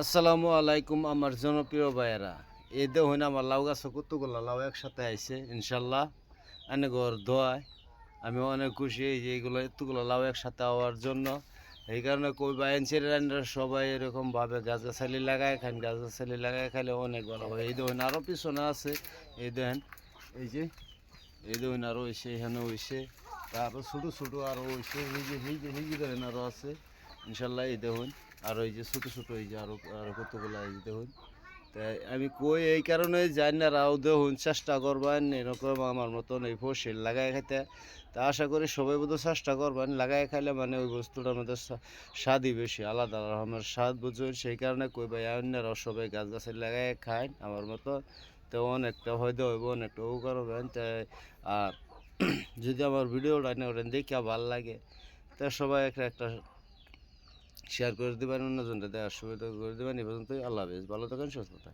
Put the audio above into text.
আসসালামু আলাইকুম আমার জনপ্রিয় ভাইয়েরা। এই দেখুন আমার লাউ গাছ কতগুলো, লাউ একসাথে আইছে ইনশাল্লাহ এনে ঘর দোয়ায় আমি অনেক খুশি এই যে এইগুলো এতগুলো লাউ একসাথে হওয়ার জন্য। এই কারণে কই বাইনছের সবাই এরকম ভাবে গাছ গাছালি লাগায় খান গাছ গাছালি লাগায় খাইলে অনেক ভালো হয়। এই দেখুন আরও পিছনে আছে, এই দেখেন, এই যে, এই দেখুন আরও হয়েছে এখানে হয়েছে তারপর ছোটো ছোটো আরও হয়েছে যে, এই যে দেখেন আরও আছে ইনশাল্লাহ এই দেখুন। আর ওই যে ছোটো ছোটো এই যে আরও আরও কতগুলো এই দেখুন। তাই আমি কই এই কারণে জানি না, রাও দেখুন, চেষ্টা করবেন এরকম আমার মতন এই ফসল লাগাই খাইতে। তা আশা করি সবাই বোধ চেষ্টা করবেন লাগাই খাইলে মানে ওই বস্তুটার মধ্যে স্বা- স্বাদই বেশি, আলাদা আমার স্বাদ বুঝুন সেই কারণে কই ভাই অন্যরাও সবাই গাছ গাছের লাগাই খায় আমার মতো তো অনেকটা হয়তো হইব, অনেকটা উপকার হবেন তাই আর যদি আমার ভিডিওটা না ওটা দেখে ভালো লাগে, তা সবাই একটা একটা শেয়ার করে দেবেন অন্যজনটা দেওয়ার সুবিধা করে দেবেন। এই পর্যন্তই। আল্লাহ হাফেজ। ভালো থাকেন, সুস্থ থাকেন।